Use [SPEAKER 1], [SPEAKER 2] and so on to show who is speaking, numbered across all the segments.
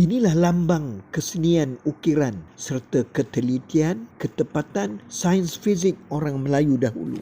[SPEAKER 1] Inilah lambang kesenian ukiran serta ketelitian, ketepatan sains fizik orang Melayu dahulu.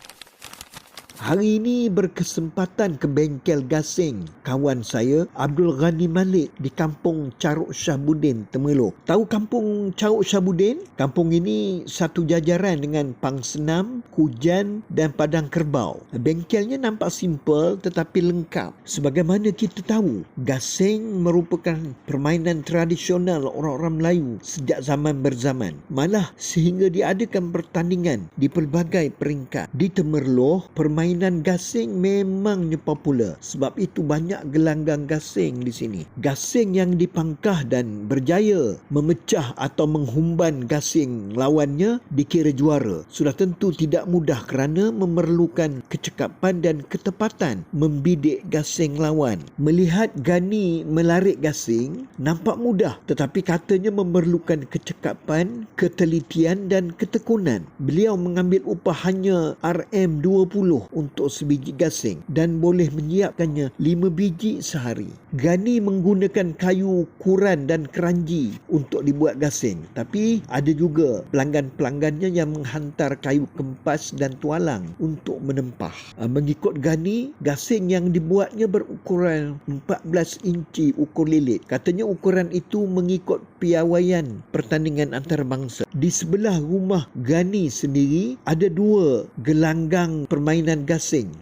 [SPEAKER 1] Hari ini berkesempatan ke bengkel gasing kawan saya Abdul Ghani Malik di kampung Caruk Syahbudin Temerloh. Tahu kampung Caruk Syahbudin? Kampung ini satu jajaran dengan Pang Senam, Kujan dan Padang Kerbau. Bengkelnya nampak simple tetapi lengkap. Sebagaimana kita tahu, gasing merupakan permainan tradisional orang-orang Melayu sejak zaman berzaman. Malah sehingga diadakan pertandingan di pelbagai peringkat. Di Temerloh, permainan permainan gasing memangnya popular sebab itu banyak gelanggang gasing di sini. Gasing yang dipangkah dan berjaya memecah atau menghumban gasing lawannya dikira juara. Sudah tentu tidak mudah kerana memerlukan kecekapan dan ketepatan membidik gasing lawan. Melihat Gani melarik gasing nampak mudah tetapi katanya memerlukan kecekapan, ketelitian dan ketekunan. Beliau mengambil upah hanya RM20 untuk sebiji gasing dan boleh menyiapkannya lima biji sehari. Gani menggunakan kayu kuran dan keranji untuk dibuat gasing. Tapi ada juga pelanggan-pelanggannya yang menghantar kayu kempas dan tualang untuk menempah. Ah, mengikut Gani, gasing yang dibuatnya berukuran 14 inci ukur lilit. Katanya ukuran itu mengikut piawaian pertandingan antarabangsa. Di sebelah rumah Gani sendiri ada dua gelanggang permainan gasing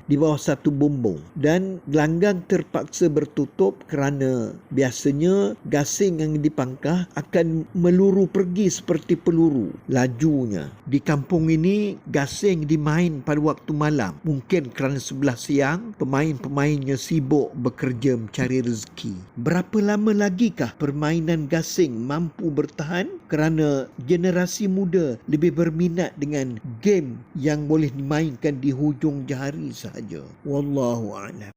[SPEAKER 1] di bawah satu bumbung dan gelanggang terpaksa bertutup kerana biasanya gasing yang dipangkah akan meluru pergi seperti peluru lajunya. Di kampung ini gasing dimain pada waktu malam mungkin kerana sebelah siang pemain-pemainnya sibuk bekerja mencari rezeki. Berapa lama lagikah permainan gasing mampu bertahan kerana generasi muda lebih berminat dengan game yang boleh dimainkan di hujung jari sahaja. Wallahu a'lam.